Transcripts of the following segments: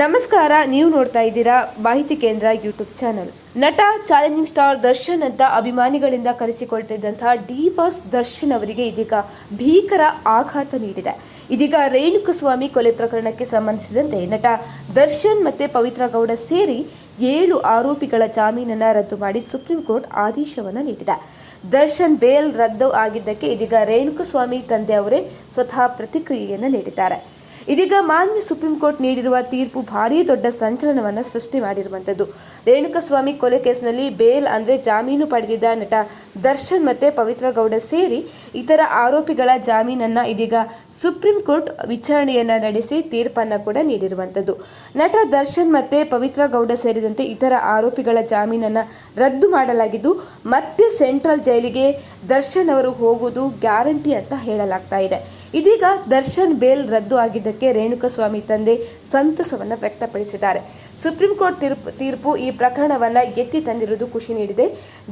ನಮಸ್ಕಾರ, ನೀವು ನೋಡ್ತಾ ಇದ್ದೀರಾ ಮಾಹಿತಿ ಕೇಂದ್ರ ಯೂಟ್ಯೂಬ್ ಚಾನಲ್. ನಟ, ಚಾಲೆಂಜಿಂಗ್ ಸ್ಟಾರ್ ದರ್ಶನ್ ಅಂತ ಅಭಿಮಾನಿಗಳಿಂದ ಕರೆಸಿಕೊಳ್ತಿದ್ದಂತಹ ಡಿ ಬಾಸ್ ದರ್ಶನ್ ಅವರಿಗೆ ಇದೀಗ ಭೀಕರ ಆಘಾತ ನೀಡಿದೆ. ಇದೀಗ ರೇಣುಕಸ್ವಾಮಿ ಕೊಲೆ ಪ್ರಕರಣಕ್ಕೆ ಸಂಬಂಧಿಸಿದಂತೆ ನಟ ದರ್ಶನ್ ಮತ್ತೆ ಪವಿತ್ರ ಗೌಡ ಸೇರಿ ಏಳು ಆರೋಪಿಗಳ ಜಾಮೀನನ್ನು ರದ್ದು ಮಾಡಿ ಸುಪ್ರೀಂ ಕೋರ್ಟ್ ಆದೇಶವನ್ನು ನೀಡಿದೆ. ದರ್ಶನ್ ಬೇಲ್ ರದ್ದು ಆಗಿದ್ದಕ್ಕೆ ಇದೀಗ ರೇಣುಕಸ್ವಾಮಿ ತಂದೆ ಅವರೇ ಸ್ವತಃ ಪ್ರತಿಕ್ರಿಯೆಯನ್ನು ನೀಡಿದ್ದಾರೆ. ಇದೀಗ ಮಾನ್ಯ ಸುಪ್ರೀಂ ಕೋರ್ಟ್ ನೀಡಿರುವ ತೀರ್ಪು ಭಾರೀ ದೊಡ್ಡ ಸಂಚಲನವನ್ನು ಸೃಷ್ಟಿ ಮಾಡಿರುವಂಥದ್ದು. ರೇಣುಕಸ್ವಾಮಿ ಕೊಲೆ ಕೇಸ್ನಲ್ಲಿ ಬೇಲ್ ಅಂದರೆ ಜಾಮೀನು ಪಡೆದಿದ್ದ ನಟ ದರ್ಶನ್ ಮತ್ತೆ ಪವಿತ್ರ ಗೌಡ ಸೇರಿ ಇತರ ಆರೋಪಿಗಳ ಜಾಮೀನನ್ನು ಇದೀಗ ಸುಪ್ರೀಂ ಕೋರ್ಟ್ ವಿಚಾರಣೆಯನ್ನು ನಡೆಸಿ ತೀರ್ಪನ್ನು ಕೂಡ ನೀಡಿರುವಂಥದ್ದು. ನಟ ದರ್ಶನ್ ಮತ್ತೆ ಪವಿತ್ರ ಗೌಡ ಸೇರಿದಂತೆ ಇತರ ಆರೋಪಿಗಳ ಜಾಮೀನನ್ನು ರದ್ದು ಮಾಡಲಾಗಿದ್ದು, ಮತ್ತೆ ಸೆಂಟ್ರಲ್ ಜೈಲಿಗೆ ದರ್ಶನ್ ಅವರು ಹೋಗುವುದು ಗ್ಯಾರಂಟಿ ಅಂತ ಹೇಳಲಾಗ್ತಾ ಇದೆ. ಇದೀಗ ದರ್ಶನ್ ಬೇಲ್ ರದ್ದು ಆಗಿದ್ದಕ್ಕೆ ರೇಣುಕಸ್ವಾಮಿ ತಂದೆ ಸಂತಸವನ್ನು ವ್ಯಕ್ತಪಡಿಸಿದ್ದಾರೆ. ಸುಪ್ರೀಂ ಕೋರ್ಟ್ ತೀರ್ಪು ತೀರ್ಪು ಈ ಪ್ರಕರಣವನ್ನ ಎತ್ತಿ ತಂದಿರುವುದು ಖುಷಿ ನೀಡಿದೆ.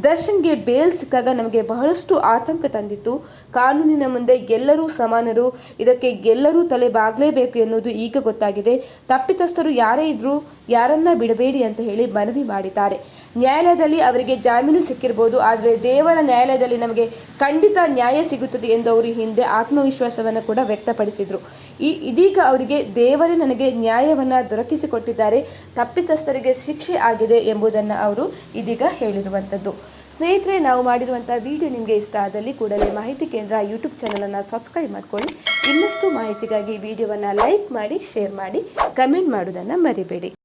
ದರ್ಶನ್ಗೆ ಬೇಲ್ ಸಿಕ್ಕಾಗ ನಮಗೆ ಬಹಳಷ್ಟು ಆತಂಕ ತಂದಿತ್ತು. ಕಾನೂನಿನ ಮುಂದೆ ಎಲ್ಲರೂ ಸಮಾನರು, ಇದಕ್ಕೆ ಎಲ್ಲರೂ ತಲೆ ಬಾಗಲೇಬೇಕು ಎನ್ನುವುದು ಈಗ ಗೊತ್ತಾಗಿದೆ. ತಪ್ಪಿತಸ್ಥರು ಯಾರೇ ಇದ್ರೂ ಯಾರನ್ನ ಬಿಡಬೇಡಿ ಅಂತ ಹೇಳಿ ಮನವಿ ಮಾಡಿದ್ದಾರೆ. ನ್ಯಾಯಾಲಯದಲ್ಲಿ ಅವರಿಗೆ ಜಾಮೀನು ಸಿಕ್ಕಿರಬಹುದು ಆದರೆ ದೇವರ ನ್ಯಾಯಾಲಯದಲ್ಲಿ ನಮಗೆ ಖಂಡಿತ ನ್ಯಾಯ ಸಿಗುತ್ತದೆ ಎಂದು ಅವರು ಹಿಂದೆ ಆತ್ಮವಿಶ್ವಾಸವನ್ನು ಕೂಡ ವ್ಯಕ್ತಪಡಿಸಿದರು. ಈ ಇದೀಗ ಅವರಿಗೆ ದೇವರೇ ನನಗೆ ನ್ಯಾಯವನ್ನು ದೊರಕಿಸಿಕೊಟ್ಟಿದ್ದಾರೆ. ತಪ್ಪಿತಸ್ಥರಿಗೆ ಶಿಕ್ಷೆ ಆಗಿದೆ ಎಂಬುದನ್ನು ಅವರು ಇದೀಗ ಹೇಳಿರುವಂಥದ್ದು. ಸ್ನೇಹಿತರೆ, ನಾವು ಮಾಡಿರುವಂಥ ವಿಡಿಯೋ ನಿಮಗೆ ಇಷ್ಟ ಆದಲ್ಲಿ ಕೂಡಲೇ ಮಾಹಿತಿ ಕೇಂದ್ರ ಯೂಟ್ಯೂಬ್ ಚಾನಲನ್ನು ಸಬ್ಸ್ಕ್ರೈಬ್ ಮಾಡ್ಕೊಳ್ಳಿ. ಇನ್ನಷ್ಟು ಮಾಹಿತಿಗಾಗಿ ವಿಡಿಯೋವನ್ನು ಲೈಕ್ ಮಾಡಿ, ಶೇರ್ ಮಾಡಿ, ಕಮೆಂಟ್ ಮಾಡೋದನ್ನು ಮರಿಬೇಡಿ.